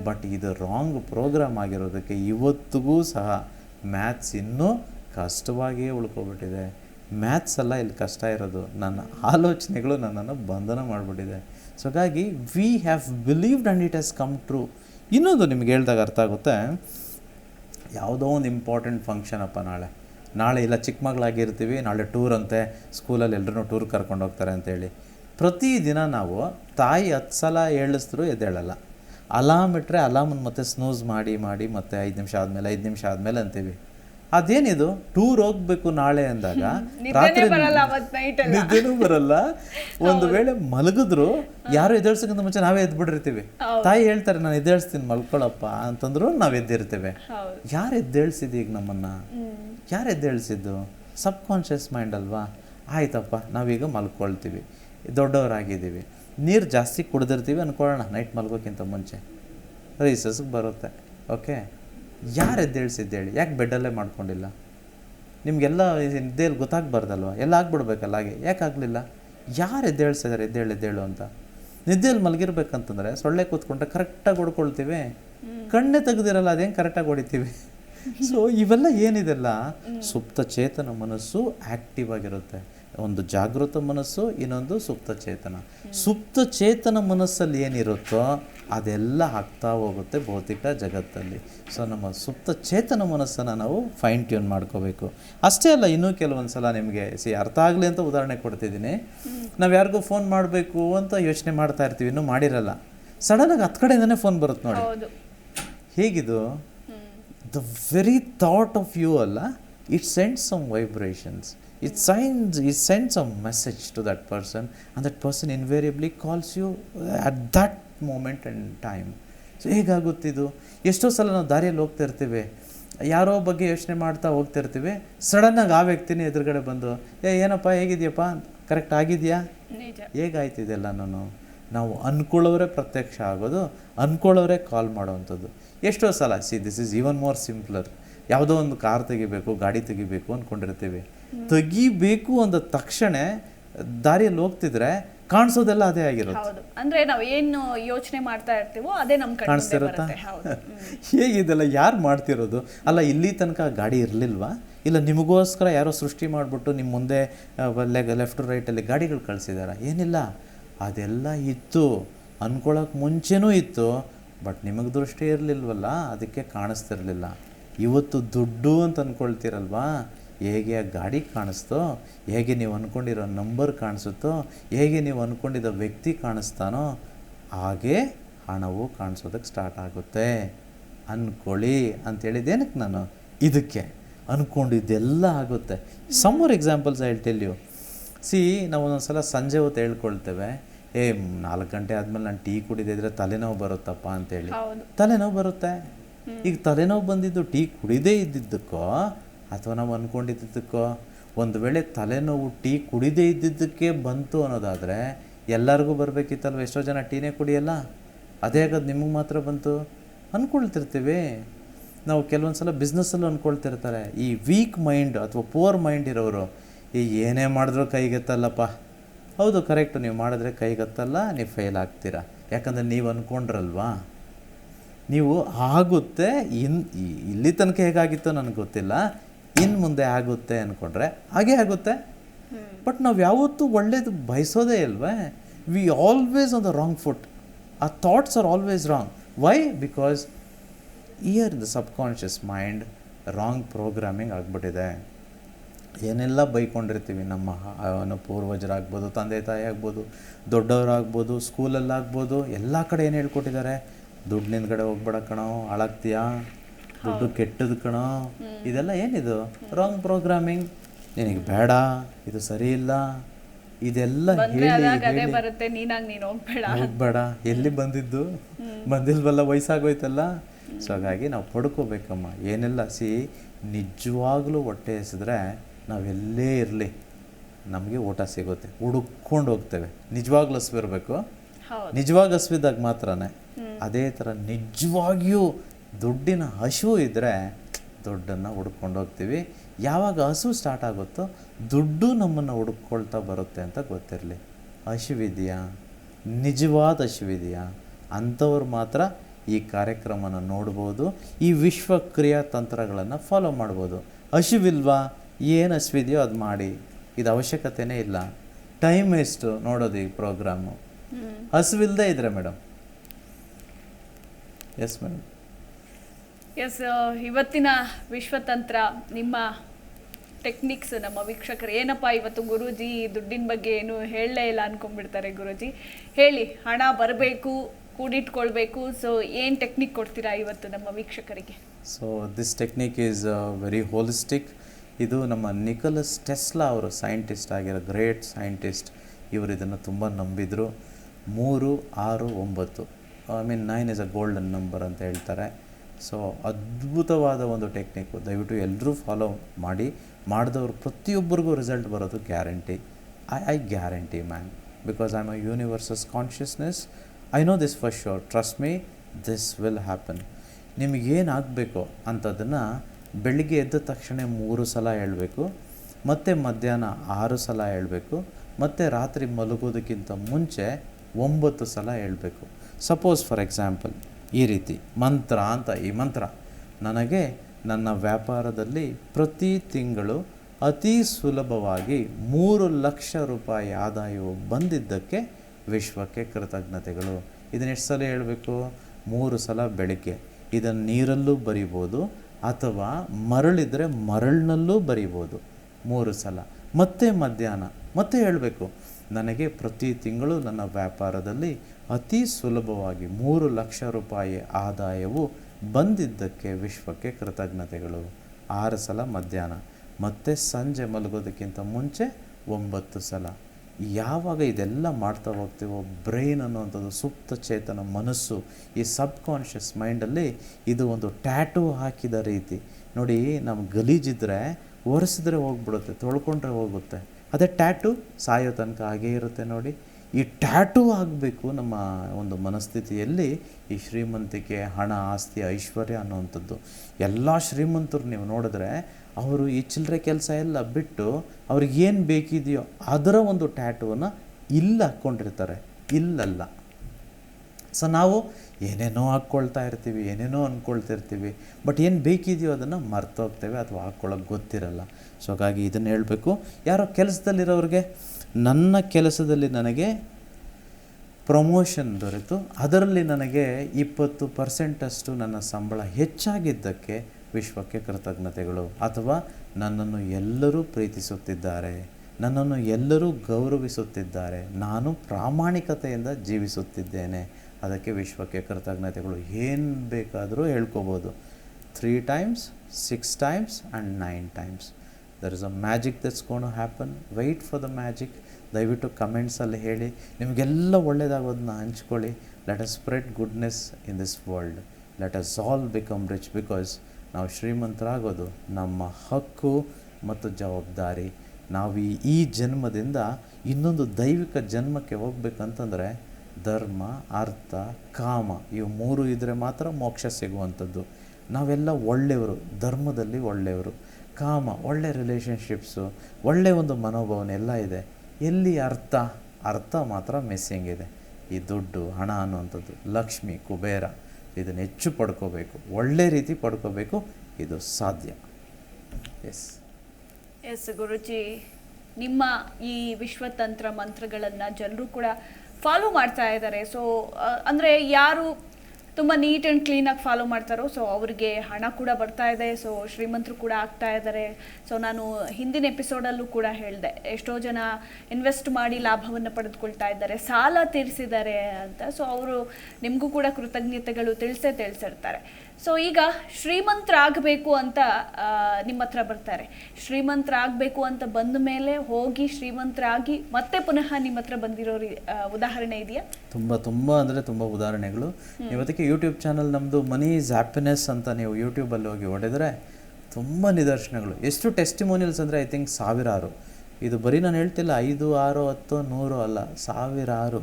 ಬಟ್ ಇದು ರಾಂಗ್ ಪ್ರೋಗ್ರಾಮ್ ಆಗಿರೋದಕ್ಕೆ ಇವತ್ತಿಗೂ ಸಹ ಮ್ಯಾಥ್ಸ್ ಇನ್ನೂ ಕಷ್ಟವಾಗಿಯೇ ಉಳ್ಕೊಬಿಟ್ಟಿದೆ. ಮ್ಯಾಥ್ಸ್ ಎಲ್ಲ ಇಲ್ಲಿ ಕಷ್ಟ ಇರೋದು. ನನ್ನ ಆಲೋಚನೆಗಳು ನನ್ನನ್ನು ಬಂಧನ ಮಾಡಿಬಿಟ್ಟಿದೆ. ಸೊ ಹಾಗಾಗಿ we have believed and it has come true ಇನ್ನೊಂದು ನಿಮ್ಗೆ ಹೇಳ್ದಾಗ ಅರ್ಥ ಆಗುತ್ತೆ. ಯಾವುದೋ ಒಂದು ಇಂಪಾರ್ಟೆಂಟ್ ಫಂಕ್ಷನ್ ಅಪ್ಪ ನಾಳೆ. ನಾಳೆ ಇಲ್ಲ ಚಿಕ್ಕಮಗಳಾಗಿರ್ತೀವಿ ನಾಳೆ ಟೂರ್ ಅಂತೆ ಸ್ಕೂಲಲ್ಲಿ ಎಲ್ಲರೂ ಟೂರ್ ಕರ್ಕೊಂಡು ಹೋಗ್ತಾರೆ ಅಂತೇಳಿ. ಪ್ರತಿದಿನ ನಾವು ತಾಯಿ ಹತ್ತು ಸಲ ಹೇಳಿಸಿದ್ರು ಎದ್ದೇಳಲ್ಲ. ಅಲಾಮ್ ಇಟ್ಟರೆ ಅಲಾಮನ್ನು ಮತ್ತೆ ಸ್ನೂಸ್ ಮಾಡಿ ಮಾಡಿ ಮತ್ತೆ ಐದು ನಿಮಿಷ ಆದಮೇಲೆ, ಐದು ನಿಮಿಷ ಆದಮೇಲೆ ಅಂತೀವಿ. ಅದೇನಿದು? ಟೂರ್ ಹೋಗ್ಬೇಕು ನಾಳೆ ಅಂದಾಗ ರಾತ್ರಿ ನಿದ್ದೆನೂ ಬರಲ್ಲ. ಒಂದು ವೇಳೆ ಮಲಗಿದ್ರು ಯಾರು ಎದ್ದೇಳ್ಸಕ್ಕಿಂತ ಮುಂಚೆ ನಾವೇ ಎದ್ಬಿಡಿರ್ತೀವಿ ತಾಯಿ ಹೇಳ್ತಾರೆ ನಾನು ಎದ್ದೇಳ್ಸ್ತೀನಿ ಮಲ್ಕೊಳಪ್ಪ ಅಂತಂದ್ರು ನಾವು ಎದ್ದಿರ್ತೇವೆ ಯಾರು ಎದ್ದೇಳ್ಸಿದ್ದು ಈಗ ನಮ್ಮನ್ನ? ಯಾರು ಎದ್ದೇಳ್ಸಿದ್ದು? ಸಬ್ ಕಾನ್ಷಿಯಸ್ ಮೈಂಡ್ ಅಲ್ವಾ? ಆಯ್ತಪ್ಪ ನಾವೀಗ ಮಲ್ಕೊಳ್ತೀವಿ. ದೊಡ್ಡವರಾಗಿದ್ದೀವಿ. ನೀರು ಜಾಸ್ತಿ ಕುಡ್ದಿರ್ತೀವಿ ಅನ್ಕೊಳ್ಳೋಣ ನೈಟ್ ಮಲ್ಗೋಕ್ಕಿಂತ ಮುಂಚೆ. ರೈಸಸ್ಗೆ ಬರುತ್ತೆ. ಓಕೆ ಯಾರು ಎದ್ದೇಳಿಸಿದ್ದೇಳಿ? ಯಾಕೆ ಬೆಡ್ಡಲ್ಲೇ ಮಾಡ್ಕೊಂಡಿಲ್ಲ? ನಿಮಗೆಲ್ಲ ನಿದ್ದೆಯಲ್ಲಿ ಗೊತ್ತಾಗಬಾರ್ದಲ್ವ? ಎಲ್ಲ ಆಗ್ಬಿಡ್ಬೇಕಲ್ಲ ಹಾಗೆ. ಯಾಕೆ ಆಗಲಿಲ್ಲ? ಯಾರು ಎದ್ದೇಳ್ಸಿದ್ದಾರೆ ಎದ್ದೇಳು ಎದ್ದೇಳು ಅಂತ. ನಿದ್ದೆಯಲ್ಲಿ ಮಲಗಿರ್ಬೇಕಂತಂದ್ರೆ ಸೊಳ್ಳೆ ಕೂತ್ಕೊಂಡ್ರೆ ಕರೆಕ್ಟಾಗಿ ಹೊಡ್ಕೊಳ್ತೀವಿ ಕಣ್ಣೇ ತೆಗೆದಿರಲ್ಲ ಅದೇನು ಕರೆಕ್ಟಾಗಿ ಹೊಡಿತೀವಿ ಸೊ ಇವೆಲ್ಲ ಏನಿದೆಲ್ಲ? ಸುಪ್ತ ಚೇತನ ಮನಸ್ಸು ಆಕ್ಟಿವ್ ಆಗಿರುತ್ತೆ. ಒಂದು ಜಾಗೃತ ಮನಸ್ಸು ಇನ್ನೊಂದು ಸುಪ್ತ ಚೇತನ. ಸುಪ್ತ ಚೇತನ ಮನಸ್ಸಲ್ಲಿ ಏನಿರುತ್ತೋ ಅದೆಲ್ಲ ಆಗ್ತಾ ಹೋಗುತ್ತೆ ಭೌತಿಕ ಜಗತ್ತಲ್ಲಿ. ಸೊ ನಮ್ಮ ಸುಪ್ತ ಚೇತನ ಮನಸ್ಸನ್ನು ನಾವು ಫೈನ್ ಟ್ಯೂನ್ ಮಾಡ್ಕೋಬೇಕು. ಅಷ್ಟೇ ಅಲ್ಲ ಇನ್ನೂ ಕೆಲವೊಂದು ಸಲ ನಿಮಗೆ ಸಿ ಅರ್ಥ ಆಗಲಿ ಅಂತ ಉದಾಹರಣೆ ಕೊಡ್ತಿದ್ದೀನಿ. ನಾವು ಯಾರಿಗೂ ಫೋನ್ ಮಾಡಬೇಕು ಅಂತ ಯೋಚನೆ ಮಾಡ್ತಾ ಇರ್ತೀವಿ ಇನ್ನೂ ಮಾಡಿರಲ್ಲ. ಸಡನ್ನಾಗಿ ಹತ್ತು ಕಡೆಯಿಂದನೇ ಫೋನ್ ಬರುತ್ತೆ ನೋಡಿ. ಹೇಗಿದು? The very thought of you ಅಲ್ಲ it send some vibrations it signs it sends a message to that person and that person invariably calls you at that moment and time so ಹೇಗಾಗುತ್ತಿದ್ದು ಎಷ್ಟೋ ಸಲ ನಾವು ದಾರಿಯಲ್ಲಿ ಹೋಗ್ತಾ ಇರ್ತೀವಿ. ಯಾರೋ ಬಗ್ಗೆ ಯೋಚನೆ ಮಾಡ್ತಾ ಹೋಗ್ತಾ ಇರ್ತೀವಿ. ಸಡನ್ನಾಗಿ ಆ ವ್ಯಕ್ತಿನೇ ಎದುರುಗಡೆ ಬಂದು ಏ ಏನಪ್ಪ ಹೇಗಿದೆಯಪ್ಪ? ಕರೆಕ್ಟ್ ಆಗಿದೆಯಾ? ಹೇಗಾಯ್ತು ಇದೆಲ್ಲ ನಾನು ನಾವು ಅನ್ಕೊಳ್ಳೋರೇ ಪ್ರತ್ಯಕ್ಷ ಆಗೋದು ಅನ್ಕೊಳ್ಳೋರೇ ಕಾಲ್ ಮಾಡೋವಂಥದ್ದು. ಎಷ್ಟೋ ಸಲ see this is even more simpler ಯಾವುದೋ ಒಂದು ಕಾರ್ ತೆಗಿಬೇಕು ಗಾಡಿ ತೆಗಿಬೇಕು ಅಂದ್ಕೊಂಡಿರ್ತೀವಿ ತೆಗಿಬೇಕು ಅಂದ ತಕ್ಷಣ ದಾರಿಯಲ್ಲಿ ಹೋಗ್ತಿದ್ರೆ ಕಾಣಿಸೋದೆಲ್ಲ ಅದೇ ಆಗಿರುತ್ತೆ. ಹೌದು. ಅಂದ್ರೆ ನಾವು ಏನು ಯೋಚನೆ ಮಾಡ್ತಾ ಇರ್ತೀವೋ ಅದೇ ನಮ್ಗೆ ಕಾಣಿಸ್ತಿರುತ್ತೆ ಕಾಣಿಸ್ತಿರುತ್ತಾ? ಬರುತ್ತೆ. ಹೌದು. ಹ್ಮ್. ಹೇಗಿದೆಲ್ಲ ಯಾರು ಮಾಡ್ತಿರೋದು? ಅಲ್ಲ ಇಲ್ಲಿ ತನಕ ಗಾಡಿ ಇರಲಿಲ್ವಾ? ಇಲ್ಲ ನಿಮಗೋಸ್ಕರ ಯಾರೋ ಸೃಷ್ಟಿ ಮಾಡಿಬಿಟ್ಟು ನಿಮ್ಮ ಮುಂದೆ ಲೆಫ್ಟ್ ರೈಟಲ್ಲಿ ಗಾಡಿಗಳು ಕಳಿಸಿದಾರ? ಏನಿಲ್ಲ. ಅದೆಲ್ಲ ಇತ್ತು. ಅನ್ಕೊಳ್ಳೋಕೆ ಮುಂಚೆನೂ ಇತ್ತು. ಬಟ್ ನಿಮಗೆ ದೃಷ್ಟಿ ಇರಲಿಲ್ವಲ್ಲ? ಅದಕ್ಕೆ ಕಾಣಿಸ್ತಿರ್ಲಿಲ್ಲ. ಇವತ್ತು ದುಡ್ಡು ಅಂತ ಅಂದ್ಕೊಳ್ತೀರಲ್ವಾ ಹೇಗೆ ಆ ಗಾಡಿ ಕಾಣಿಸ್ತೋ ಹೇಗೆ ನೀವು ಅಂದ್ಕೊಂಡಿರೋ ನಂಬರ್ ಕಾಣಿಸುತ್ತೋ ಹೇಗೆ ನೀವು ಅಂದ್ಕೊಂಡಿದ್ದ ವ್ಯಕ್ತಿ ಕಾಣಿಸ್ತಾನೋ ಹಾಗೆ ಹಣವು ಕಾಣಿಸೋದಕ್ಕೆ ಸ್ಟಾರ್ಟ್ ಆಗುತ್ತೆ. ಅಂದ್ಕೊಳ್ಳಿ ಅಂತೇಳಿದ್ದೇನಕ್ಕೆ ನಾನು? ಇದಕ್ಕೆ. ಅಂದ್ಕೊಂಡಿದ್ದೆಲ್ಲ ಆಗುತ್ತೆ. Some more examples I tell you see ನಾವು ಒಂದೊಂದು ಸಲ ಸಂಜೆ ಹೊತ್ತು ಹೇಳ್ಕೊಳ್ತೇವೆ. ಏ ನಾಲ್ಕು ಗಂಟೆ ಆದಮೇಲೆ ನಾನು ಟೀ ಕುಡಿದಿದ್ರೆ ತಲೆನೋವು ಬರುತ್ತಪ್ಪ ಅಂತೇಳಿ. ತಲೆನೋವು ಬರುತ್ತೆ. ಈಗ ತಲೆನೋವು ಬಂದಿದ್ದು ಟೀ ಕುಡಿದೇ ಇದ್ದಿದ್ದಕ್ಕೋ ಅಥವಾ ನಾವು ಅಂದ್ಕೊಂಡಿದ್ದಕ್ಕೋ ಒಂದು ವೇಳೆ ತಲೆನೋವು ಟೀ ಕುಡಿದೇ ಇದ್ದಿದ್ದಕ್ಕೆ ಬಂತು ಅನ್ನೋದಾದರೆ, ಎಲ್ಲರಿಗೂ ಬರಬೇಕಿತ್ತಲ್ವ? ಎಷ್ಟೋ ಜನ ಟೀನೇ ಕುಡಿಯಲ್ಲ? ಅದೇ ಆಗೋದು ನಿಮಗೆ ಮಾತ್ರ ಬಂತು? ಅಂದ್ಕೊಳ್ತಿರ್ತೀವಿ ನಾವು ಕೆಲವೊಂದು ಸಲ ಬಿಸ್ನೆಸ್ಸಲ್ಲೂ ಅಂದ್ಕೊಳ್ತಿರ್ತಾರೆ ಈ ವೀಕ್ ಮೈಂಡ್ ಅಥವಾ ಪುವರ್ ಮೈಂಡ್ ಇರೋರು ಈ ಏನೇ ಮಾಡಿದ್ರೂ ಕೈಗೆತ್ತಲ್ಲಪ್ಪ ಹೌದು ಕರೆಕ್ಟು ನೀವು ಮಾಡಿದ್ರೆ ಕೈಗತ್ತಲ್ಲ ನೀವು ಫೇಲ್ ಆಗ್ತೀರಾ. ಯಾಕಂದರೆ ನೀವು ಅಂದ್ಕೊಂಡ್ರಲ್ವಾ ನೀವು ಆಗುತ್ತೆ, ಇನ್ ಇಲ್ಲಿ ತನಕ ಹೇಗಾಗಿತ್ತೋ ನನಗೆ ಗೊತ್ತಿಲ್ಲ. ಇನ್ನು ಮುಂದೆ ಆಗುತ್ತೆ ಅಂದ್ಕೊಂಡ್ರೆ ಹಾಗೆ ಆಗುತ್ತೆ. ಬಟ್ ನಾವು ಯಾವತ್ತೂ ಒಳ್ಳೇದು ಬಯಸೋದೇ ಇಲ್ವೇ? We always on the wrong foot. ಆ thoughts are always wrong. Why? Because here the subconscious mind wrong programming ಆಗಿಬಿಟ್ಟಿದೆ. ಏನೆಲ್ಲ ಬೈಕೊಂಡಿರ್ತೀವಿ ನಮ್ಮ ಅವನ ಪೂರ್ವಜರಾಗ್ಬೋದು, ತಂದೆ ತಾಯಿ ಆಗ್ಬೋದು, ದೊಡ್ಡವರಾಗ್ಬೋದು, ಸ್ಕೂಲಲ್ಲಾಗ್ಬೋದು, ಎಲ್ಲ ಕಡೆ ಏನು ಹೇಳ್ಕೊಟ್ಟಿದ್ದಾರೆ? ದುಡ್ಡು ನಿಂದ್ಗಡೆ ಹೋಗ್ಬೇಡ ಕಣೋ, ಹಾಳಾಗ್ತೀಯಾ? ದುಡ್ಡು ಕೆಟ್ಟದು ಕಣೋ ಇದೆಲ್ಲ ಏನಿದು? ರಾಂಗ್ ಪ್ರೋಗ್ರಾಮಿಂಗ್ ನಿನಗೆ ಬೇಡ ಇದು ಸರಿ ಇಲ್ಲ ಇದೆಲ್ಲ ಹೇಳಿ ಬರುತ್ತೆ ನೀನಾಗ್ ನೀನ್ ಹೋಗ್ಬೇಡ. ಹೋಗ್ಬೇಡ. ಎಲ್ಲಿ ಬಂದಿದ್ದು? ಬಂದಿಲ್ವಲ್ಲ ವಯಸ್ಸಾಗೋಯ್ತಲ್ಲ? ಸೊ ಹಾಗಾಗಿ ನಾವು ಪಡ್ಕೋಬೇಕಮ್ಮ. ಏನೆಲ್ಲ. ಸಿ ನಿಜವಾಗ್ಲೂ ಹೊಟ್ಟೆ ಎಸಿದ್ರೆ ನಾವೆಲ್ಲೇ ಇರಲಿ. ನಮಗೆ ಊಟ ಸಿಗುತ್ತೆ. ಹುಡುಕೊಂಡು ಹೋಗ್ತೇವೆ. ನಿಜವಾಗ್ಲೂ ಹಸ್ವಿರ್ಬೇಕು ನಿಜವಾಗ ಹಸ್ವಿದ್ದಾಗ ಮಾತ್ರನೇ. ಅದೇ ಥರ ನಿಜವಾಗಿಯೂ ದುಡ್ಡಿನ ಹಸಿವು ಇದ್ದರೆ ದುಡ್ಡನ್ನು ಹುಡ್ಕೊಂಡು ಹೋಗ್ತೀವಿ. ಯಾವಾಗ ಹಸು ಸ್ಟಾರ್ಟ್ ಆಗುತ್ತೋ ದುಡ್ಡು ನಮ್ಮನ್ನು ಹುಡ್ಕೊಳ್ತಾ ಬರುತ್ತೆ ಅಂತ ಗೊತ್ತಿರಲಿ. ಹಸಿವಿದೆಯಾ ನಿಜವಾದ ಹಸಿವಿದೆಯಾ ಅಂಥವ್ರು ಮಾತ್ರ ಈ ಕಾರ್ಯಕ್ರಮನ ನೋಡ್ಬೋದು ಈ ವಿಶ್ವ ಕ್ರಿಯಾ ತಂತ್ರಗಳನ್ನು ಫಾಲೋ ಮಾಡ್ಬೋದು. ಹಸಿವಿಲ್ವಾ ಏನು ಹಸುವಿದೆಯೋ ಅದು ಮಾಡಿ. ಇದು ಅವಶ್ಯಕತೆನೇ ಇಲ್ಲ. ಟೈಮ್ ಎಷ್ಟು ನೋಡೋದು ಈ ಪ್ರೋಗ್ರಾಮು ಹಸುವಿಲ್ಲದೆ ಇದ್ರೆ ಮೇಡಮ್ ಎಸ್ ಮೇಡಮ್ ಎಸ್ ಇವತ್ತಿನ ವಿಶ್ವತಂತ್ರ, ನಿಮ್ಮ ಟೆಕ್ನಿಕ್ಸ್ ನಮ್ಮ ವೀಕ್ಷಕರು, ಏನಪ್ಪ ಇವತ್ತು ಗುರೂಜಿ ದುಡ್ಡಿನ ಬಗ್ಗೆ ಏನು ಹೇಳಲೇ ಇಲ್ಲ ಅನ್ಕೊಂಡ್ಬಿಡ್ತಾರೆ ಗುರುಜಿ. ಹೇಳಿ, ಹಣ ಬರಬೇಕು, ಕೂಡಿಟ್ಕೊಳ್ಬೇಕು ಸೊ ಏನು ಟೆಕ್ನಿಕ್ ಕೊಡ್ತೀರಾ ಇವತ್ತು ನಮ್ಮ ವೀಕ್ಷಕರಿಗೆ? So this technique is very holistic ಇದು ನಮ್ಮ ನಿಕಲಸ್ ಟೆಸ್ಲಾ ಅವರು ಸೈಂಟಿಸ್ಟ್ ಆಗಿರೋ ಗ್ರೇಟ್ ಸೈಂಟಿಸ್ಟ್ ಇವರು ಇದನ್ನು ತುಂಬ ನಂಬಿದರು. ಮೂರು, ಆರು, ಒಂಬತ್ತು. I mean nine is a golden number ಅಂತ ಹೇಳ್ತಾರೆ. ಸೊ ಅದ್ಭುತವಾದ ಒಂದು ಟೆಕ್ನಿಕ್ಕು ದಯವಿಟ್ಟು ಎಲ್ಲರೂ ಫಾಲೋ ಮಾಡಿ, ಮಾಡಿದವರು ಪ್ರತಿಯೊಬ್ಬರಿಗೂ ರಿಸಲ್ಟ್ ಬರೋದು guarantee I I guarantee man because I am a universe's consciousness I know this first sure trust me this will happen ನಿಮಗೇನಾಗಬೇಕು ಅಂಥದ್ದನ್ನು ಬೆಳಿಗ್ಗೆ ಎದ್ದ ತಕ್ಷಣ ಮೂರು ಸಲ ಹೇಳಬೇಕು, ಮತ್ತು ಮಧ್ಯಾಹ್ನ ಆರು ಸಲ ಹೇಳಬೇಕು, ಮತ್ತು ರಾತ್ರಿ ಮಲಗೋದಕ್ಕಿಂತ ಮುಂಚೆ ಒಂಬತ್ತು ಸಲ ಹೇಳಬೇಕು. ಸಪೋಸ್ ಫಾರ್ ಎಕ್ಸಾಂಪಲ್ ಈ ರೀತಿ ಮಂತ್ರ ಅಂತ ಈ ಮಂತ್ರ. ನನಗೆ ನನ್ನ ವ್ಯಾಪಾರದಲ್ಲಿ ಪ್ರತಿ ತಿಂಗಳು ಅತಿ ಸುಲಭವಾಗಿ ಮೂರು ಲಕ್ಷ ರೂಪಾಯಿ ಆದಾಯವು ಬಂದಿದ್ದಕ್ಕೆ ವಿಶ್ವಕ್ಕೆ ಕೃತಜ್ಞತೆಗಳು. ಇದನ್ನ ಎಷ್ಟು ಸಲ ಹೇಳಬೇಕು? ಮೂರು ಸಲ ಬೆಳಗ್ಗೆ. ಇದನ್ನು ನೀರಲ್ಲೂ ಬರಿಬೋದು ಅಥವಾ ಮರಳಿದ್ರೆ ಮರಳಿನಲ್ಲೂ ಬರಿಬೋದು. ಮೂರು ಸಲ. ಮತ್ತೆ ಮಧ್ಯಾಹ್ನ. ಮತ್ತೆ ಹೇಳಬೇಕು. ನನಗೆ ಪ್ರತಿ ತಿಂಗಳು ನನ್ನ ವ್ಯಾಪಾರದಲ್ಲಿ ಅತಿ ಸುಲಭವಾಗಿ ಮೂರು ಲಕ್ಷ ರೂಪಾಯಿ ಆದಾಯವು ಬಂದಿದ್ದಕ್ಕೆ ವಿಶ್ವಕ್ಕೆ ಕೃತಜ್ಞತೆಗಳು. ಆರು ಸಲ ಮಧ್ಯಾಹ್ನ, ಮತ್ತೆ ಸಂಜೆ ಮಲಗೋದಕ್ಕಿಂತ ಮುಂಚೆ ಒಂಬತ್ತು ಸಲ. ಯಾವಾಗ ಇದೆಲ್ಲ ಮಾಡ್ತಾ ಹೋಗ್ತೀವೋ ಬ್ರೈನ್ ಅನ್ನುವಂಥದ್ದು ಸುಪ್ತ ಚೇತನ ಮನಸ್ಸು ಈ ಸಬ್ ಕಾನ್ಷಿಯಸ್ ಮೈಂಡಲ್ಲಿ ಇದು ಒಂದು ಟ್ಯಾಟೂ ಹಾಕಿದ ರೀತಿ. ನೋಡಿ ನಮ್ಮ ಗಲೀಜಿದ್ರೆ ಒರೆಸಿದ್ರೆ ಹೋಗ್ಬಿಡುತ್ತೆ, ತೊಳ್ಕೊಂಡ್ರೆ ಹೋಗುತ್ತೆ. ಅದೇ ಟ್ಯಾಟು ಸಾಯೋ ತನಕ ಹಾಗೇ ಇರುತ್ತೆ ನೋಡಿ. ಈ ಟ್ಯಾಟೂ ಆಗಬೇಕು ನಮ್ಮ ಒಂದು ಮನಸ್ಥಿತಿಯಲ್ಲಿ ಈ ಶ್ರೀಮಂತಿಕೆ, ಹಣ, ಆಸ್ತಿ, ಐಶ್ವರ್ಯ ಅನ್ನುವಂಥದ್ದು. ಎಲ್ಲ ಶ್ರೀಮಂತರು ನೀವು ನೋಡಿದ್ರೆ ಅವರು ಈ ಚಿಲ್ಲರೆ ಕೆಲಸ ಎಲ್ಲ ಬಿಟ್ಟು ಅವ್ರಿಗೆ ಏನು ಬೇಕಿದೆಯೋ ಅದರ ಒಂದು ಟ್ಯಾಟುವನ್ನು ಇಲ್ಲ ಹಾಕ್ಕೊಂಡಿರ್ತಾರೆ. ಇಲ್ಲಲ್ಲ. ಸೊ ನಾವು ಏನೇನೋ ಹಾಕ್ಕೊಳ್ತಾ ಇರ್ತೀವಿ, ಏನೇನೋ ಅಂದ್ಕೊಳ್ತಿರ್ತೀವಿ ಬಟ್ ಏನು ಬೇಕಿದೆಯೋ ಅದನ್ನು ಮರ್ತೋಗ್ತೇವೆ ಅಥವಾ ಹಾಕ್ಕೊಳ್ಳೋಕೆ ಗೊತ್ತಿರಲ್ಲ. ಸೊ ಹಾಗಾಗಿ ಇದನ್ನು ಹೇಳಬೇಕು. ಯಾರೋ ಕೆಲಸದಲ್ಲಿರೋರಿಗೆ, ನನ್ನ ಕೆಲಸದಲ್ಲಿ ನನಗೆ ಪ್ರಮೋಷನ್ ದೊರೆತು. ಅದರಲ್ಲಿ ನನಗೆ ಇಪ್ಪತ್ತು ಪರ್ಸೆಂಟಷ್ಟು ನನ್ನ ಸಂಬಳ ಹೆಚ್ಚಾಗಿದ್ದಕ್ಕೆ ವಿಶ್ವಕ್ಕೆ ಕೃತಜ್ಞತೆಗಳು. ಅಥವಾ ನನ್ನನ್ನು ಎಲ್ಲರೂ ಪ್ರೀತಿಸುತ್ತಿದ್ದಾರೆ. ನನ್ನನ್ನು ಎಲ್ಲರೂ ಗೌರವಿಸುತ್ತಿದ್ದಾರೆ. ನಾನು ಪ್ರಾಮಾಣಿಕತೆಯಿಂದ ಜೀವಿಸುತ್ತಿದ್ದೇನೆ. ಅದಕ್ಕೆ ವಿಶ್ವಕ್ಕೆ ಕೃತಜ್ಞತೆಗಳು. ಏನು ಬೇಕಾದರೂ ಹೇಳ್ಕೊಬೋದು. Three times six times and nine times there is a magic that's gonna happen wait for the magic ದಯವಿಟ್ಟು ಕಮೆಂಟ್ಸಲ್ಲಿ ಹೇಳಿ. ನಿಮಗೆಲ್ಲ ಒಳ್ಳೆಯದಾಗೋದನ್ನ ಹಂಚ್ಕೊಳ್ಳಿ. Let us spread goodness in this world let us all become rich because ನಾವು ಶ್ರೀಮಂತರಾಗೋದು ನಮ್ಮ ಹಕ್ಕು ಮತ್ತು ಜವಾಬ್ದಾರಿ. ನಾವು ಈ ಈ ಜನ್ಮದಿಂದ ಇನ್ನೊಂದು ದೈವಿಕ ಜನ್ಮಕ್ಕೆ ಹೋಗ್ಬೇಕಂತಂದರೆ ಧರ್ಮ, ಅರ್ಥ, ಕಾಮ ಇವು ಮೂರು ಇದ್ದರೆ ಮಾತ್ರ ಮೋಕ್ಷ ಸಿಗುವಂಥದ್ದು. ನಾವೆಲ್ಲ ಒಳ್ಳೆಯವರು, ಧರ್ಮದಲ್ಲಿ ಒಳ್ಳೆಯವರು. ಕಾಮ, ಒಳ್ಳೆ ರಿಲೇಷನ್ಶಿಪ್ಸು ಒಳ್ಳೆಯ ಒಂದು ಮನೋಭಾವನೆ ಎಲ್ಲ ಇದೆ. ಎಲ್ಲಿ ಅರ್ಥ? ಅರ್ಥ ಮಾತ್ರ ಮಿಸ್ಸಿಂಗ್ ಇದೆ. ಈ ದುಡ್ಡು, ಹಣ ಅನ್ನುವಂಥದ್ದು, ಲಕ್ಷ್ಮಿ, ಕುಬೇರ, ಇದನ್ನು ಹೆಚ್ಚು ಪಡ್ಕೋಬೇಕು. ಒಳ್ಳೆ ರೀತಿ ಪಡ್ಕೋಬೇಕು, ಇದು ಸಾಧ್ಯ. Yes yes Guruji. ನಿಮ್ಮ ಈ ವಿಶ್ವತಂತ್ರ ಮಂತ್ರಗಳನ್ನು ಜನರು ಕೂಡ ಫಾಲೋ ಮಾಡ್ತಾ ಇದ್ದಾರೆ ಸೊ ಅಂದರೆ ಯಾರು ತುಂಬ ನೀಟ್ ಆ್ಯಂಡ್ ಕ್ಲೀನಾಗಿ ಫಾಲೋ ಮಾಡ್ತಾರೋ ಸೊ ಅವರಿಗೆ ಹಣ ಕೂಡ ಬರ್ತಾ ಇದೆ ಸೊ ಶ್ರೀಮಂತರು ಕೂಡ ಆಗ್ತಾ ಇದ್ದಾರೆ ಸೊ ನಾನು ಹಿಂದಿನ ಎಪಿಸೋಡಲ್ಲೂ ಕೂಡ ಹೇಳಿದೆ, ಎಷ್ಟೋ ಜನ ಇನ್ವೆಸ್ಟ್ ಮಾಡಿ ಲಾಭವನ್ನು ಪಡೆದುಕೊಳ್ತಾ ಇದ್ದಾರೆ, ಸಾಲ ತೀರಿಸಿದ್ದಾರೆ ಅಂತ. ಸೊ ಅವರು ನಿಮಗೂ ಕೂಡ ಕೃತಜ್ಞತೆಗಳು ತಿಳಿಸೇ ತಿಳಿಸಿರ್ತಾರೆ. ಸೊ ಈಗ ಶ್ರೀಮಂತರಾಗಬೇಕು ಅಂತ ನಿಮ್ಮ ಹತ್ರ ಬರ್ತಾರೆ. ಶ್ರೀಮಂತರಾಗಬೇಕು ಅಂತ ಬಂದ ಮೇಲೆ ಹೋಗಿ ಶ್ರೀಮಂತರಾಗಿ ಮತ್ತೆ ಪುನಃ ನಿಮ್ಮ ಹತ್ರ ಬಂದಿರೋ ಉದಾಹರಣೆ ಇದೆಯಾ? ತುಂಬ ತುಂಬ ಅಂದರೆ ತುಂಬ ಉದಾಹರಣೆಗಳು. ಇವತ್ತಿಗೆ ಯೂಟ್ಯೂಬ್ ಚಾನಲ್ ನಮ್ಮದು ಮನಿ ಈಸ್ ಹ್ಯಾಪಿನೆಸ್ ಅಂತ ನೀವು ಯೂಟ್ಯೂಬಲ್ಲಿ ಹೋಗಿ ಹೊಡೆದ್ರೆ ತುಂಬ ನಿದರ್ಶನಗಳು. ಎಷ್ಟು ಟೆಸ್ಟಿಮೋನಿಯಲ್ಸ್ ಅಂದರೆ ಐ ಥಿಂಕ್ ಸಾವಿರಾರು. ಇದು ಬರೀ ನಾನು ಹೇಳ್ತಿಲ್ಲ ಐದು ಆರು ಹತ್ತು ನೂರು ಅಲ್ಲ ಸಾವಿರಾರು.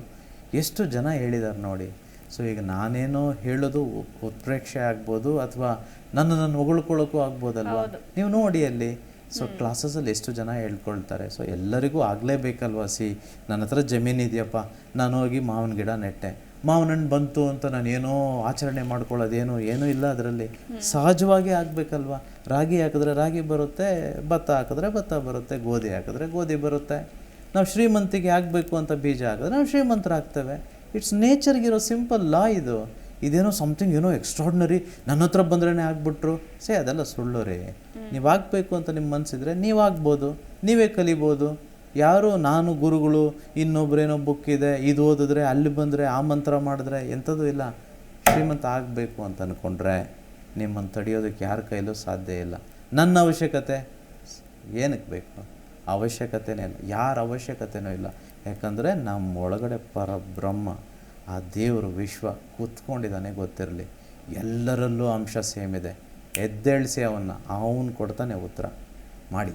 ಎಷ್ಟು ಜನ ಹೇಳಿದ್ದಾರೆ ನೋಡಿ. ಸೊ ಈಗ ನಾನೇನೋ ಹೇಳೋದು ಉತ್ಪ್ರೇಕ್ಷೆ ಆಗ್ಬೋದು ಅಥವಾ ನನ್ನ ನನ್ನ ಹೊಗಳ್ಕೊಳ್ಳೋಕ್ಕೂ ಆಗ್ಬೋದಲ್ವಾ? ನೀವು ನೋಡಿ ಅಲ್ಲಿ. ಸೊ ಕ್ಲಾಸಸಲ್ಲಿ ಎಷ್ಟು ಜನ ಹೇಳ್ಕೊಳ್ತಾರೆ. ಸೊ ಎಲ್ಲರಿಗೂ ಆಗಲೇಬೇಕಲ್ವಾ ಸಿ? ನನ್ನ ಹತ್ರ ಜಮೀನು ಇದೆಯಪ್ಪ. ನಾನು ಹೋಗಿ ಮಾವಿನ ಗಿಡ ನೆಟ್ಟೆ. ಮಾವಿನ ಹಣ್ಣು ಬಂತು ಅಂತ ನಾನು ಏನೋ ಆಚರಣೆ ಮಾಡ್ಕೊಳ್ಳೋದೇನು ಏನೂ ಇಲ್ಲ ಅದರಲ್ಲಿ. ಸಹಜವಾಗಿ ಆಗಬೇಕಲ್ವಾ? ರಾಗಿ ಹಾಕಿದ್ರೆ ರಾಗಿ ಬರುತ್ತೆ ಭತ್ತ ಹಾಕಿದ್ರೆ ಭತ್ತ ಬರುತ್ತೆ ಗೋಧಿ ಹಾಕಿದ್ರೆ ಗೋಧಿ ಬರುತ್ತೆ. ನಾವು ಶ್ರೀಮಂತಿಗೆ ಆಗಬೇಕು ಅಂತ ಬೀಜ ಹಾಕಿದ್ರೆ ನಾವು ಶ್ರೀಮಂತರಾಗ್ತೇವೆ. ಇಟ್ಸ್ ನೇಚರ್ಗಿರೋ ಸಿಂಪಲ್ ಲಾ ಇದು. ಇದೇನೋ ಸಮಥಿಂಗ್ ಏನೋ ಎಕ್ಸ್ಟ್ರಾಡ್ನರಿ ನನ್ನ ಹತ್ರ ಬಂದ್ರೇ ಆಗ್ಬಿಟ್ರು. ಸೇ ಅದೆಲ್ಲ ಸುಳ್ಳು ರೀ ನೀವು ಆಗಬೇಕು ಅಂತ ನಿಮ್ಮ ಮನಸ್ಸಿದ್ರೆ ನೀವು ಆಗ್ಬೋದು. ನೀವೇ ಕಲಿಬೋದು. ಯಾರು ನಾನು ಗುರುಗಳು ಇನ್ನೊಬ್ರೇನೋ ಬುಕ್ ಇದೆ ಇದು ಓದಿದ್ರೆ ಅಲ್ಲಿ ಬಂದರೆ ಆ ಮಂತ್ರ ಮಾಡಿದ್ರೆ ಎಂಥದ್ದು ಇಲ್ಲ. ಶ್ರೀಮಂತ ಆಗಬೇಕು ಅಂತ ಅಂದ್ಕೊಂಡ್ರೆ ನಿಮ್ಮನ್ನು ತಡೆಯೋದಕ್ಕೆ ಯಾರ ಕೈಲೂ ಸಾಧ್ಯ ಇಲ್ಲ. ನನ್ನ ಅವಶ್ಯಕತೆ ಏನಕ್ಕೆ ಬೇಕು? ಅವಶ್ಯಕತೆನೇ ಇಲ್ಲ. ಯಾರ ಅವಶ್ಯಕತೆನೂ ಇಲ್ಲ. ಯಾಕಂದರೆ ನಮ್ಮ ಒಳಗಡೆ ಪರಬ್ರಹ್ಮ ಆ ದೇವರು ವಿಶ್ವ ಕೂತ್ಕೊಂಡಿದ್ದಾನೆ ಗೊತ್ತಿರಲಿ. ಎಲ್ಲರಲ್ಲೂ ಅಂಶ ಸೇಮ್ ಇದೆ. ಎದ್ದೇಳಿಸಿ ಅವನ್ನ ಅವನು ಕೊಡ್ತಾನೆ ಉತ್ತರ. ಮಾಡಿ.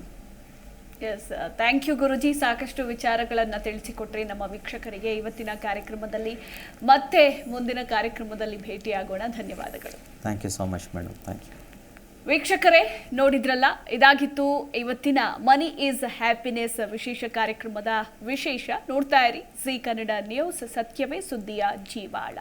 Yes thank you Guruji. ಸಾಕಷ್ಟು ವಿಚಾರಗಳನ್ನು ತಿಳಿಸಿಕೊಟ್ರಿ ನಮ್ಮ ವೀಕ್ಷಕರಿಗೆ. ಇವತ್ತಿನ ಕಾರ್ಯಕ್ರಮದಲ್ಲಿ ಮತ್ತೆ ಮುಂದಿನ ಕಾರ್ಯಕ್ರಮದಲ್ಲಿ ಭೇಟಿಯಾಗೋಣ. ಧನ್ಯವಾದಗಳು. Thank you so much madam thank you ವೀಕ್ಷಕರೇ, ನೋಡಿದ್ರಲ್ಲ, ಇದಾಗಿತ್ತು ಇವತ್ತಿನ ಮನಿ ಈಸ್ ಹ್ಯಾಪಿನೆಸ್ ವಿಶೇಷ ಕಾರ್ಯಕ್ರಮದ ವಿಶೇಷ. ನೋಡ್ತಾ ಇರಿ ಜಿ ಕನ್ನಡ ನ್ಯೂಸ್ ಸತ್ಯವೇ ಸುದ್ದಿಯ ಜೀವಾಳ.